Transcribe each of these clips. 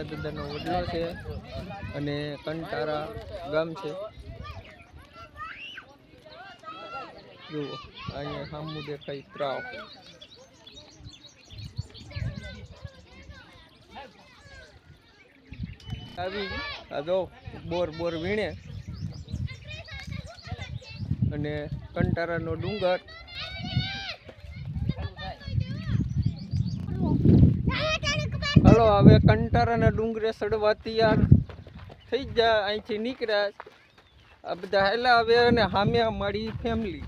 મારા દાદાનો વડલો છે અને કંટારા ગામ છે. જુઓ, અહીંયા સામું દેખાય ત્રાવ. આવી આ જો, બોર બોર વીણે. અને કંટારાનો ડુંગર. હાલો, હવે કંટારાના ડુંગરે સડવા તૈયાર થઈ ગયા અહીંથી નીકળ્યા આ બધા હેલા હવે અને સામે મારી ફેમિલી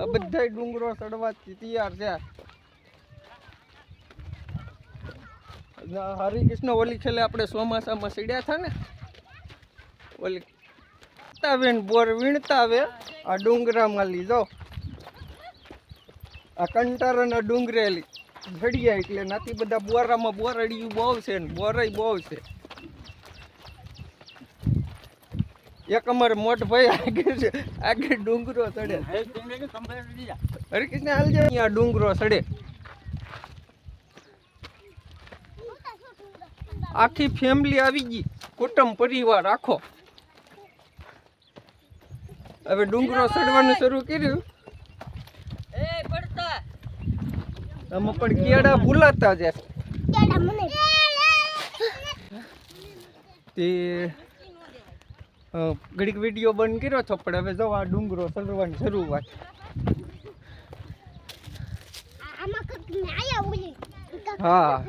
આ બધા ડુંગરો સડવા તૈયાર છે. હરિકૃષ્ણ ઓલી છેલ્લે આપણે ચોમાસામાં સીડ્યા હતા ને ઓલી ને બોર વીણતા આવે આ ડુંગરામાં લીધો. આ કંટારાના ડુંગરેલી ઘડિયા એટલે નાથી બધા બોરામાં બોરડિયું બહુ છે ને બોરાઈ બહુ છે. એક અમારે મોટ ભાઈ આગળ છે આગળ ડુંગરો ચડે. હરિકૃષ્ણ હાલ જાય અહીંયા ડુંગરો ચડે. આખી ફેમિલી આવી ગઈ. કુટુંબ, પરિવાર, આખો. હવે ડુંગરો ચડવાનું શરૂ કર્યું. આમાં પણ કેળા ભૂલાતા જાય તે ઘડીક વીડિયો બંધ કર્યો છો પણ હવે જો આ ડુંગરો ચડવાની શરૂઆત. હા.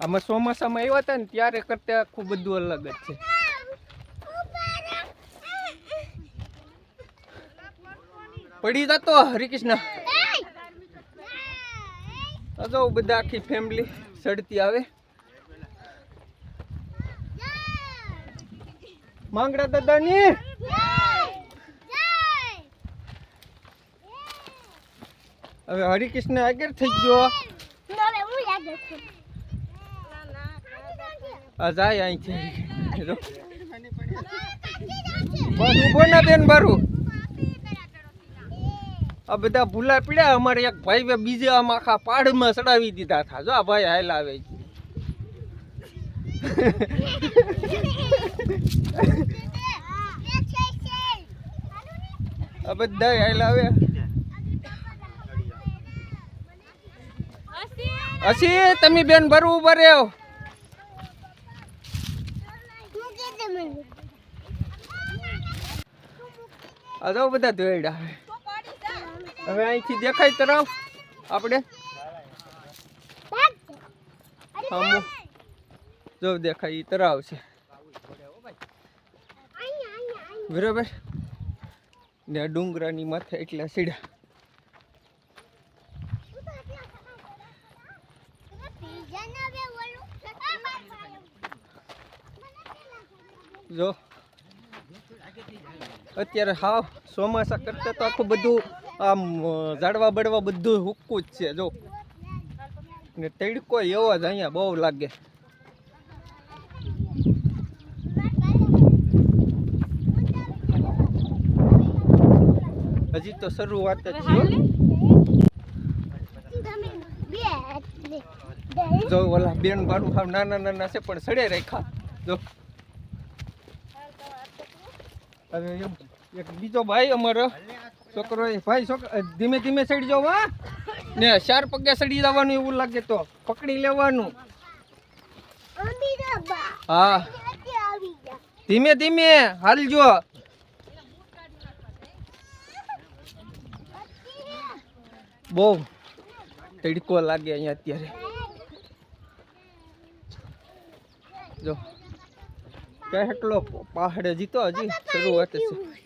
આમાં ચોમાસામાં આવ્યા હતા ને ત્યારે કરતા આખું બધું અલગ જ છે. પડી જતો હરિકૃષ્ણ. જો બધા આખી ફેમિલી સડતી આવે. માંગડા દાદાની. હવે હરિકૃષ્ણ આગળ થઈ ગયો. આ જાય અહીંથી. બસ ઊભો ના બેન બારું. આ બધા ભૂલા પીડ્યા અમારે એક ભાઈ બીજે આમ આખા પાડમાં ચડાવી દીધા હતા. જો ભાઈ હાલ આવે આ બધા હાલ આવે. હસી, તમે બેન ભરવું ઊભા રહ્યો. આ જો બધા દોડ્યા હવે અહીંથી દેખાય તરફ આપણે. જો દેખાય ઈ તરાવ છે. બરાબર? ને ડુંગરાની માથે એટલા સીડા. જો. અત્યારે હાવ ચોમાસા કરતા તો આખું બધું આમ ઝાડવા બળવા બધું હુક્કું જ છે, જો. ને તડકો એવો જ અહીંયા બહુ લાગે. હજી તો શરૂઆત જ છે જો ઓલા બેન બારું ખાવ નાના નાના છે, પણ સડે રેખા જો. હવે એક બીજો ભાઈ અમારો. છોકરો ભાઈ છોકરો ધીમે ધીમે સડી જાવ ને ચાર પગે સડી જવાનું એવું લાગે તો. પકડી લેવાનું. હા. ધીમે ધીમે હાલજો બહુ તડકો લાગે અહીંયા અત્યારે. જો. કેટલો પહાડે જીતો હજી? શરૂઆત છે.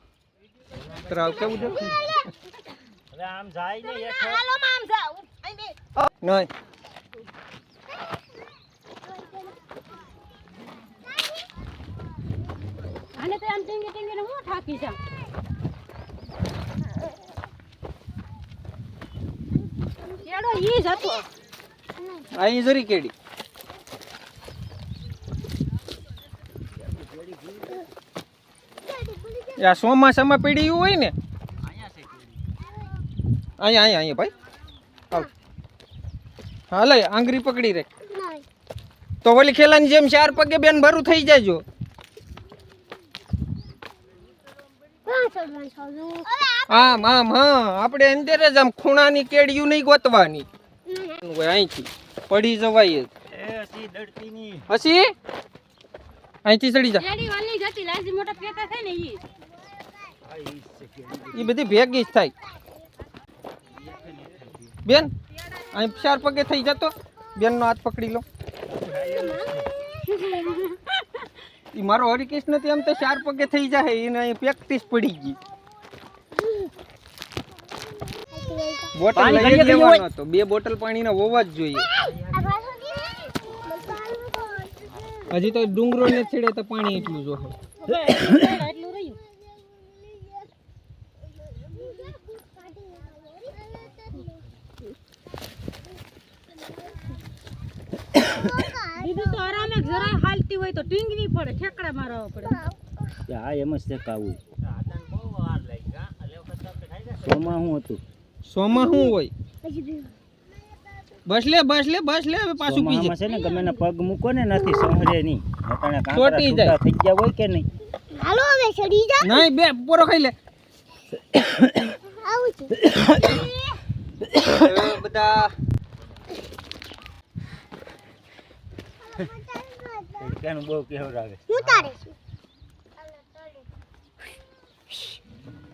તરાવ કેવું છે? હવે આમ જાય ને ને હું થાકી જા કેડો ઈ જ હતો. આઈ જરી કેડી એ આ ચોમાસામાં પીડ્યું હોય ને? અહીંયા અહીંયા અહીંયા ભાઈ. હા હાલે આંગળી પકડી રે. તો વળી ખેલાની જેમ ચાર પગે બેન ભરું થઈ જાયજો. આમ આમ હા આપણે અંદર જ આમ ખૂણાની કેડિયું નહીં ગોતવાની. અહીંથી પડી જવાય પછી? અહીંથી ચડી જા. કેડી વાલી જતી લાજી મોટા પેટા થાય ને ઈ. એ બધી ભેગી જ થાય. બેન અહીં ચાર પગે થઈ જતો. બેનનો હાથ પકડી લો. ઈ મારો હરિકૃષ્ણ નથી એમ તો ચાર પગે થઈ જાય એને અહીં પ્રેક્ટિસ પડી ગઈ. બોટલ પાણી લઈ જ લેવાનો હતો. બે બોટલ પાણીના હોવા જ જોઈએ. હજી તો ડુંગરો ને છેડે તો પાણી એટલું જોશે બીજું તો આરામે જરાય હાલતી હોય તો ટીંગની પડે ઠેકડા મારવા પડે. હા એમ જ શેકાવું. સોમાં શું હતું? સોમાં શું હોય? બસ લે બસ લે બસ લે હવે પાછું પી સોમામાં છે ને ગમે ને પગ મૂકો ને નથી સંભળે નહીં. અટાણે કાંકરા જાય. છૂટા થઈ ગયા હોય કે નહીં? હાલો હવે ચડી જા. નહીં બે પોરો ખાઈ લે. આવું છે. બધા ત્યાંનું બહુ કેવું લાગે હું તારે છું.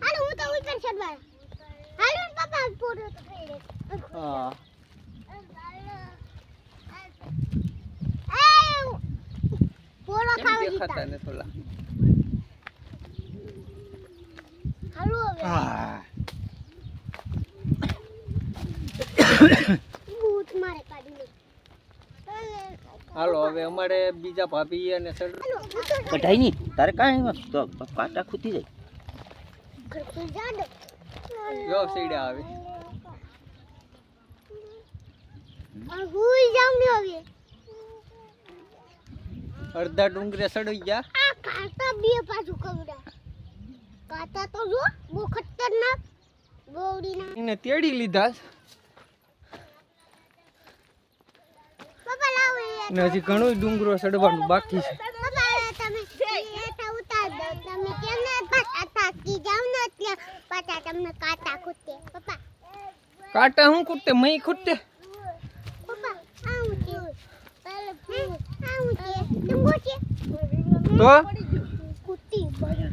હાલો હું તો ઉપર ચડવા હાલો ને પાપા તો ખાઈ લે હા. ખાવા ને હાલો હવે હા બૂટ મારે કાઢી લે હાલો હવે અમારે બીજા ભાભી અને કઢાઈ નહીં તારે કાંઈ તો કાંટા ખૂટી જાય. ઘર જો સીડા આવે. અડધા ડુંગરે સડી ગયા. આ કાંટા બે પાછું કવડા કાંટા તો જો બહુ ખતરનાક. ગોળીના એને તેડી લીધા પપ્પા લાવો એ ને હજી ઘણું ડુંગરો સડવાનું બાકી છે. પપ્પા હું હેઠા મહી દો તમે કેમ ને પાછા થાકી જાવ ને એટલે પાછા તમને કાંટા ખૂટે પપ્પા કાંટા હું ખૂટે મય ખૂટે પપ્પા આવું છે પહેલે ફૂલ આવું છે ડુંગો છે તો કુત્તી બળી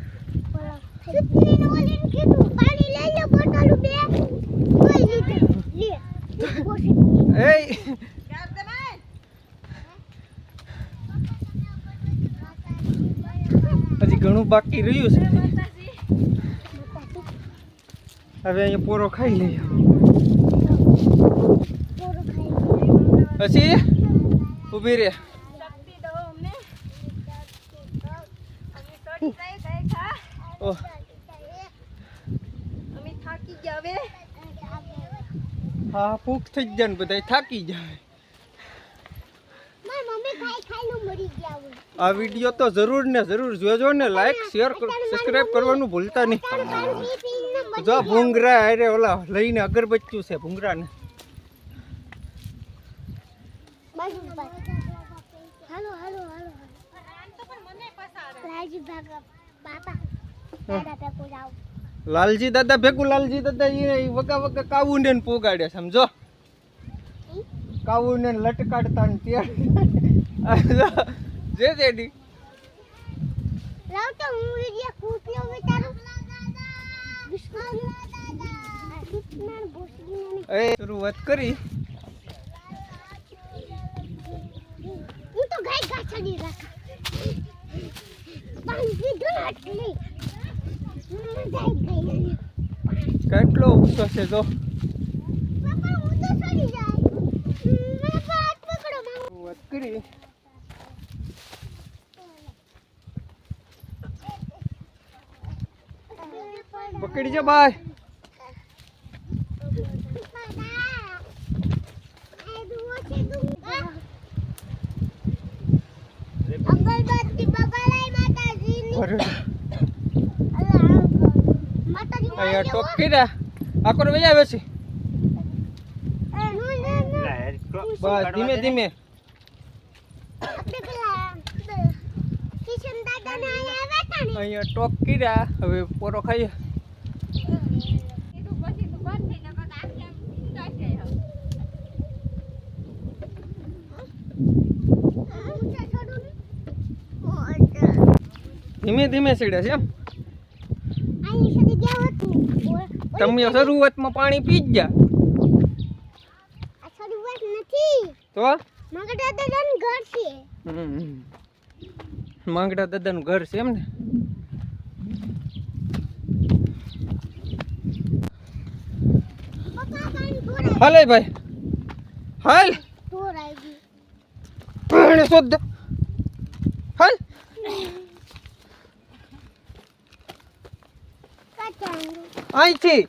સુતલીને ઓલીને કીધું પાણી લઈ લે બોટલ બે કોઈ લીધું લે ડુંગો છે એ હજી ઘણું બાકી રહ્યું છે. હવે અહીંયા પોરો ખાઈ લઈએ. પછી? ઊભી રે. હા, ભૂખ થઈ જાય ને બધા થાકી જાય. મમ્મી ખાઈ ખાઈને મરી ગયા આ વીડિયો તો જરૂર ને જરૂર જોજો ને લાઈક શેર સબસ્ક્રાઇબ કરવાનું ભૂલતા નહીં. જો ભૂંગરા અરે ઓલા લઈને અગરબત્તી છે ભૂંગરાને. લાલજી દાદા ભેગું લાલજી દાદા એ વગા વગા કાવું ને પોગાડે સમજો? કાવું ને લટકાડતા ને ત્યાં જે જેડી. લાવ તો હું વિડિયો કૂટ્યો વિચારું. એ શરૂઆત કરી. હું તો ગાય ગાછડી રાખા. ગઈ કેટલો ઊંચો છે તો શરૂઆત કરી. પકડી જા ભાઈ. ટોપકી ને માતાજીની. મજા આવે છે. બસ ધીમે ધીમે. અહીંયા ટોપકી કર્યા હવે પોરો ખાઈએ ઊંચા છોડું ને. ઓય, ધીમે ધીમે સીડે છે એમ. તમે શરૂઆતમાં પાણી પી જ ગયા. આ શરૂઆત નથી. તો? મગર દાદાનું ઘર છે. માંગડા દાદાનું ઘર છે એમ ને? હાલે ભાઈ. હાલ. હાલ. અહીંથી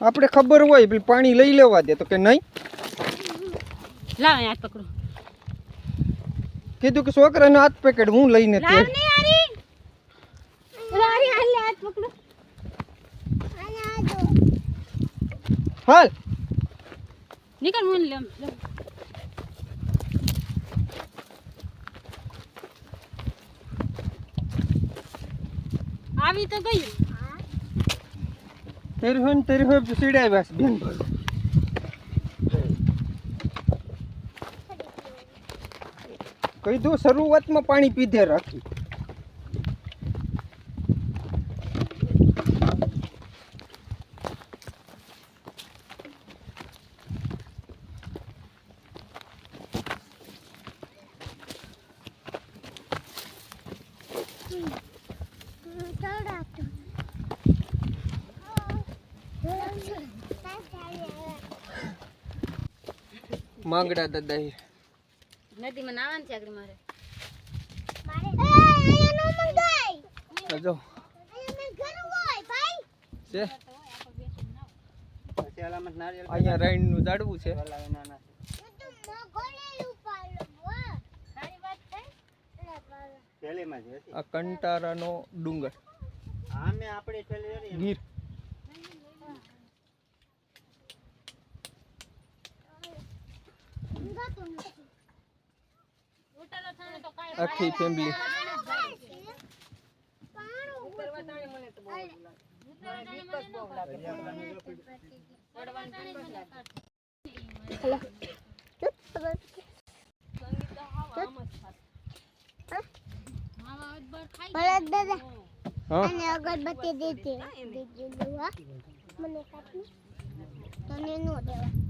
આપણે ખબર હોય પેલું પાણી લઈ લેવા દે તો કે નહીં લાવ હાથ પકડો કીધું કે છોકરાને હાથ પેકેટ હું લઈને તે હાલ હાથ પકડો અને આ જો હાલ નીકળ મોન લે આવી તો ગઈ. તેરી હોય ને તેરી હોય સીડાવ્યા છે બેન. કીધું શરૂઆતમાં પાણી પીધે રાખી. માંગડા દાદા. નદીમાં નાવાનું છે આગળ મારે. જો. છે? અહીંયા રાઈનનું ઝાડવું છે. આ કંટારાનો ડુંગર. આમે આપણી થેલી ગીર. આખી ફેમિલી અગરબત્તી દેજે મને કાપી. તને નો દેવા.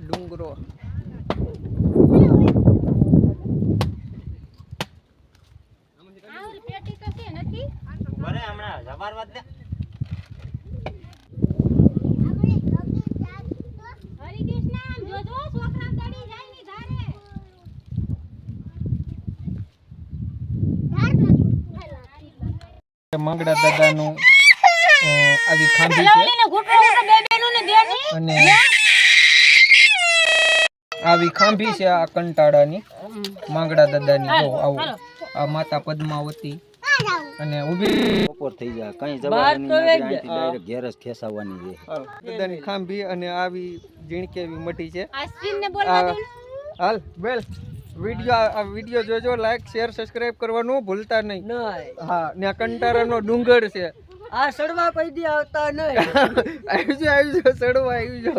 ડુંગરો આ પેટી તો છે નથી બરે વાત દે હરી કૃષ્ણ આમ જોજો છોકરા ચડી જાય ની ધારે માંગડા દાદાનું આવી ખાંભી છે અને આવી ખાંભી છે આ કંટાળાની માંગડા દાદાની. જો આવો. આ માતા પદ્માવતી. અને ઊભી બપોર થઈ જાય. કઈ જવાની નથી ડાયરેક્ટ ઘેર જ ખેસાવવાની છે. બધાની ખાંભી અને આવી ઝીણકી એવી મટી છે. અશ્વિન બોલવા દે હાલ બેલ. વિડિયો આ વિડિયો જોજો લાઈક શેર સબસ્ક્રાઇબ કરવાનું ભૂલતા નહીં. હા ને કંટારાનો ડુંગર છે. આ સડવા કોઈ દી આવતા નહીં. આવી જો આવી જો સડવા આવી જો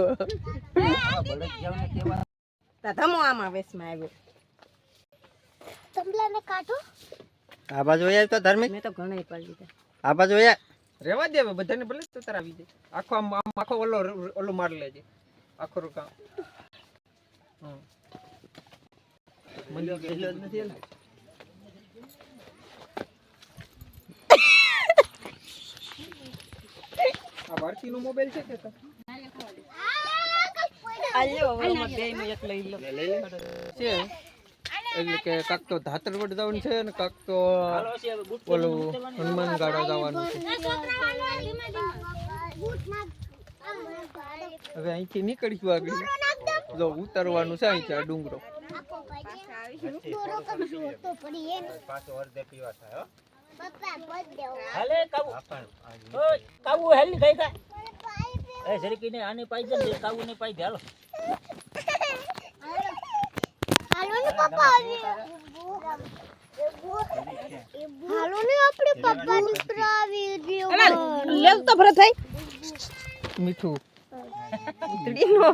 ધમો આમાં વેસમાં આવ્યો. તમલાને કાઢો. આ બાજુ તો ધાર્મિક? મેં તો ઘણા પાડી દીધા. આ બાજુ રેવા દે હવે બધાને ભલે તો તાર આવી જાય. આખો આમ આખો ઓલો ઓલો માર લેજે. આખો રૂકા હમ. નથી ને આ મોબાઈલ છે કે તાર? આલ્યો હવે અમાર બે માં એક લઈ લો. છે? એટલે કે કાક તો ધાતરવડ જવાનું છે ને કાક તો ઓલું હનુમાન ગાડા જવાનું છે. હવે અહીંથી નીકળીશું આગળ. જો ઉતરવાનું છે અહીંથી આ ડુંગરો. દોરો કરજો તો પડી એને. પાછો અડધે પીવા થાય હો. પપ્પા બદ દેવો હાલે કાબુ. હેલની ગઈ એ જરીકીને આને પાઈ દે કાબુ ને પાઈ દે હાલો હાલો ને પપ્પા હાલો ને આપણે પપ્પા નીકળાવી દેવો લેવ તો ભરત થઈ મીઠું. ઉતડીનો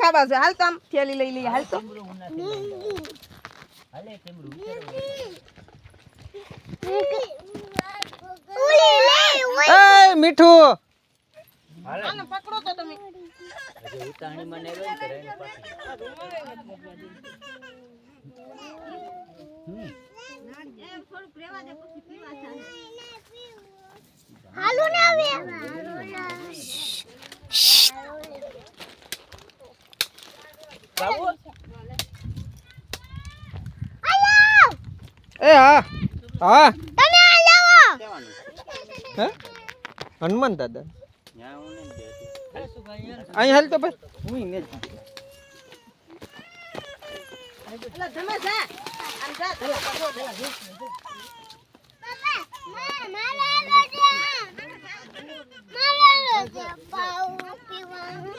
ખાવા છે હાલ તો થેલી લઈ લઈએ હાલ તો હાલે મીઠું પકડો તો તમે. હજી ઉતાણી મને ગઈ કરે એને પાછી. હાલો ને હવે એ હા. હા. તમે આ લાવો. હે? હનુમાન દાદા. અહીં હાલ તો ભાઈ. હું ને એટલે તમે જા આમ જા પેલા પકડો પેલા જો. પપ્પા મારે આવે છે મારે આવે છે પાઉ પીવાનું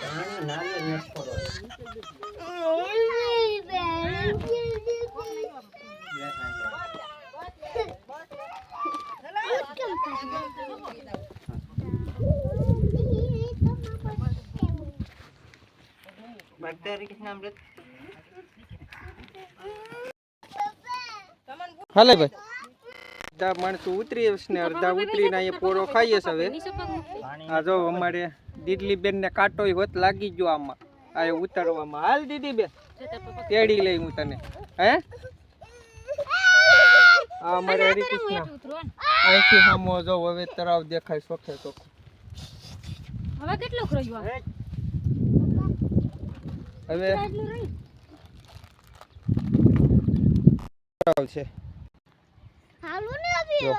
નાની નેટ પડો બેક્ટેરિયા કિસના અમૃત હાલે ભાઈ. અડધા માણસો ઉતરી છે ને અડધા ઉતરીને અહીંયા પોળો ખાઈએ છે હવે. આ જો અમારે દીદલી બેન ને કાંટો હોત લાગી ગયો આમાં. આ ઉતારવામાં. હાલ દીદી બેન તેડી લઈ હું તને. હે? આ અમારે હરિકૃષ્ણ. અહીંથી સામો જો હવે તળાવ દેખાય સોખે સોખો હવે કેટલો રહ્યું આ? હવે છે. હાલો ને અભી ઓ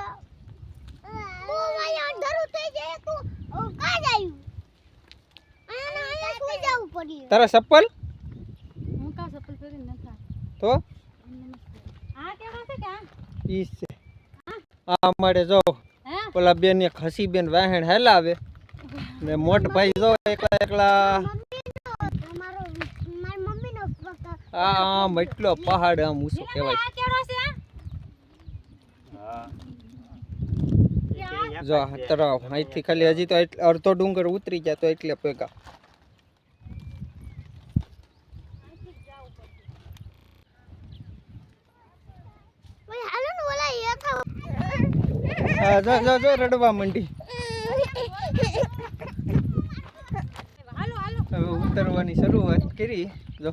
ભાઈ અંધારું થઈ જાય તો કા જાયું અહીંયા અહીંયા સુઈ જાવું પડ્યું. તારા ચપ્પલ? હું કા ચપ્પલ પહેરી નતા તો? આ કેવો છે કે આ? ઈ છે. આ અમારે જો હે? ઓલા બેન ને ખસી બેન વાહણ હેલાવે. ને મોટ ભાઈ જો એકલા એકલા તમારો મારી મમ્મીનો પપ્પા આ આમ એટલો પહાડ આમ ઊંચો કહેવાય. જો તળાવ અહીંથી ખાલી હજી તો અડધો ડુંગર ઉતરી જાય તો એટલે ભેગા. જો જો જો રડવા મંડી. હાલો હાલો. ઉતરવાની શરૂઆત કરી જો.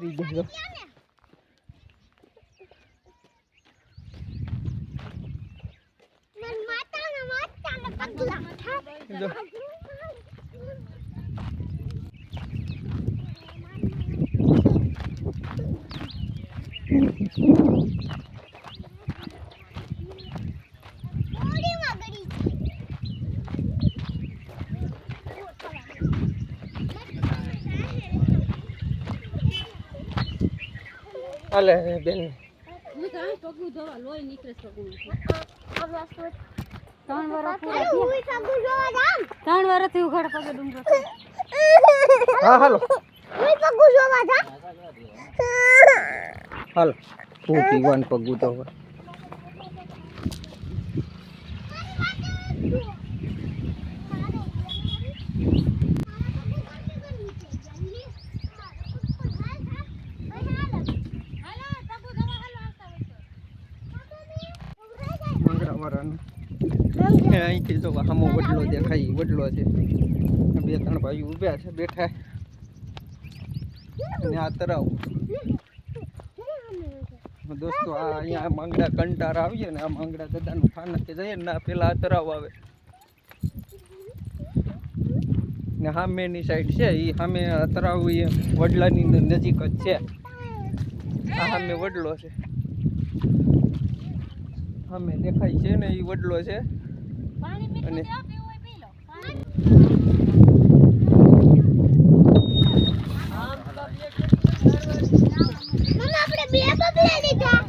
ઉતરી જાય જો. માતાના માતાના પગલા જો ઓડીમાં ગડી હાલે બેન. છે પગુંમાંથી. ત્રણ વર્ષથી ઉઘાડ પગે ડુંગરો હા હાલો. હાલો. પગું તો હવે મંગળવારાનું એ અહીંથી જો હામો વડલો દેખાય વડલો છે. બે ત્રણ ભાઈ ઊભ્યા છે, બેઠા. અને આ તરાવ. દોસ્તો, આ અહીંયા માંગડા કંટાર આવીએ ને, આ માંગડા દાદાનું સ્થાનક જઈએ ને પેલા આ તરાવ આવે. ને સામેની સાઈડ છે એ સામે તરાવ એ વડલાની નજીક જ છે. આ સામે વડલો છે. સામે દેખાય છે ને એ વડલો છે. અને આપણે બે બબલા લીધા